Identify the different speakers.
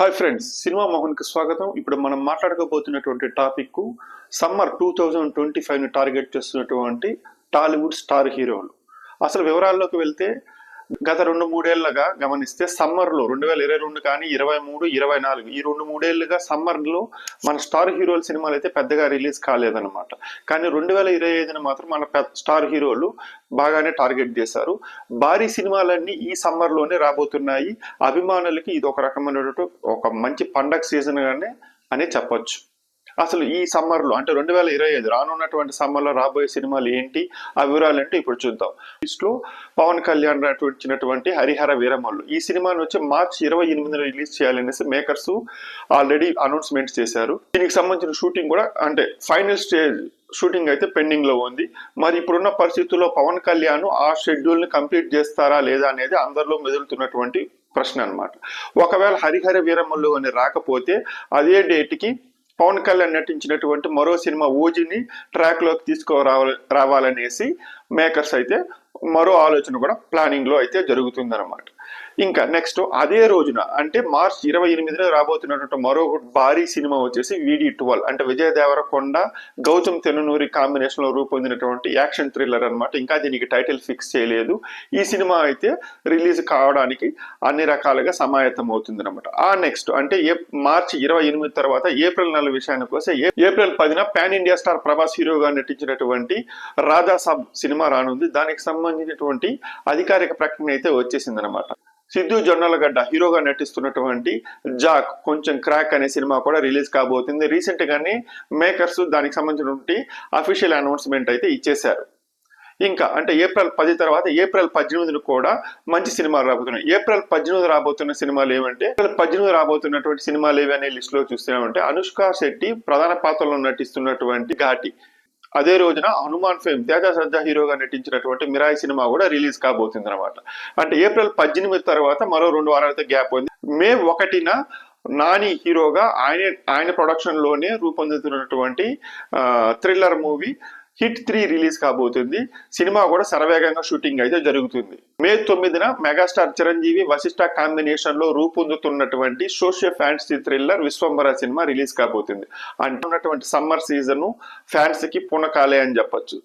Speaker 1: Hi friends cinema మోహన్కి స్వాగతం. ఇప్పుడు మనం మాట్లాడుకోబోతున్నటువంటి topic summer two thousand twenty ఫైవ్ని target చేస్తున్నటువంటి టాలీవుడ్ స్టార్ హీరోలు అసలు వివరాల్లోకి వెళ్తే గత రెండు మూడేళ్ళుగా గమనిస్తే సమ్మర్లో రెండు వేల ఇరవై రెండు కానీ ఇరవై మూడు ఇరవై నాలుగు ఈ రెండు మూడేళ్ళుగా సమ్మర్లో మన స్టార్ హీరోల సినిమాలు అయితే పెద్దగా రిలీజ్ కాలేదన్నమాట. కానీ రెండు వేల ఇరవై ఐదున మాత్రం మన పెద్ద స్టార్ హీరోలు బాగానే టార్గెట్ చేశారు. భారీ సినిమాలన్నీ ఈ సమ్మర్లోనే రాబోతున్నాయి. అభిమానులకి ఇది ఒక రకమైనటువంటి ఒక మంచి పండగ సీజన్ గానే అని చెప్పొచ్చు. అసలు ఈ సమ్మర్లో అంటే రెండు వేల ఇరవై ఐదు రానున్నటువంటి సమ్మర్లో రాబోయే సినిమాలు ఏంటి? ఆ వివరాలు అంటే ఇప్పుడు చూద్దాం. లిస్ట్లో పవన్ కళ్యాణ్ నటించినటువంటి హరిహర వీరమల్లు. ఈ సినిమాని వచ్చి మార్చ్ ఇరవై ఎనిమిదిన రిలీజ్ చేయాలనేసి మేకర్స్ ఆల్రెడీ అనౌన్స్మెంట్స్ చేశారు. దీనికి సంబంధించిన షూటింగ్ కూడా అంటే ఫైనల్ స్టేజ్ షూటింగ్ అయితే పెండింగ్లో ఉంది. మరి ఇప్పుడున్న పరిస్థితుల్లో పవన్ కళ్యాణ్ ఆ షెడ్యూల్ని కంప్లీట్ చేస్తారా లేదా అనేది అందరిలో మెదులుతున్నటువంటి ప్రశ్న అనమాట ఒకవేళ హరిహర వీరమల్లు అని రాకపోతే అదే డేట్కి పవన్ కళ్యాణ్ నటించినటువంటి మరో సినిమా ఓజిని ట్రాక్లోకి తీసుకురావాలి రావాలనేసి మేకర్స్ అయితే మరో ఆలోచన కూడా ప్లానింగ్లో అయితే జరుగుతుందన్నమాట. ఇంకా నెక్స్ట్ అదే రోజున అంటే మార్చ్ ఇరవై ఎనిమిదిన రాబోతున్నటువంటి మరో భారీ సినిమా వచ్చేసి విడి ట్వెల్వ్ అంటే విజయ దేవరకొండ గౌతమ్ తెనునూరి కాంబినేషన్లో రూపొందినటువంటి యాక్షన్ థ్రిల్లర్ అనమాట ఇంకా దీనికి టైటిల్ ఫిక్స్ చేయలేదు. ఈ సినిమా అయితే రిలీజ్ కావడానికి అన్ని రకాలుగా సమాయత్తం అవుతుంది అనమాట ఆ నెక్స్ట్ అంటే ఏ మార్చి ఇరవై ఎనిమిది తర్వాత ఏప్రిల్ నెల విషయానికి వస్తే ఏప్రిల్ పదిన పాన్ ఇండియా స్టార్ ప్రభాస్ హీరోగా నటించినటువంటి రాజా సబ్ సినిమా రానుంది. దానికి సంబంధించినటువంటి అధికారిక ప్రకటన అయితే వచ్చేసింది అనమాట సిద్ధు జొన్నలగడ్డ హీరోగా నటిస్తున్నటువంటి జాక్ కొంచెం క్రాక్ అనే సినిమా కూడా రిలీజ్ కాబోతుంది. రీసెంట్ గానే మేకర్స్ దానికి సంబంధించినటువంటి అఫీషియల్ అనౌన్స్మెంట్ అయితే ఇచ్చేశారు. ఇంకా అంటే ఏప్రిల్ పది తర్వాత ఏప్రిల్ పద్దెనిమిదిని కూడా మంచి సినిమాలు రాబోతున్నాయి. ఏప్రిల్ పద్దెనిమిది రాబోతున్న సినిమాలు ఏమంటే ఏప్రిల్ పద్దెనిమిది రాబోతున్నటువంటి సినిమాలు ఏవి అనే లిస్ట్లో చూస్తున్నామంటే అనుష్క శెట్టి ప్రధాన పాత్రలో నటిస్తున్నటువంటి ఘాటి. అదే రోజున హనుమాన్ ఫేమ్ తేజ సజ్జా హీరోగా నటించినటువంటి మిరాయి సినిమా కూడా రిలీజ్ కాబోతుంది అనమాట అంటే ఏప్రిల్ పద్దెనిమిది తర్వాత మరో రెండు వారాలతో గ్యాప్ ఉంది. మే ఒకటిన నాని హీరోగా ఆయన ఆయన ప్రొడక్షన్లోనే రూపొందుతున్నటువంటి thriller movie hit three release కాబోతుంది. సినిమా కూడా సరవేగంగా షూటింగ్ అయితే జరుగుతుంది. మే తొమ్మిదిన మెగాస్టార్ చిరంజీవి వశిష్ఠ కాంబినేషన్లో రూపొందుతున్నటువంటి సోషియో ఫ్యాన్సీ థ్రిల్లర్ విశ్వంబర సినిమా రిలీజ్ కాబోతుంది. అంటున్నటువంటి సమ్మర్ సీజన్ ఫ్యాన్స్కి పునకాలే అని చెప్పొచ్చు.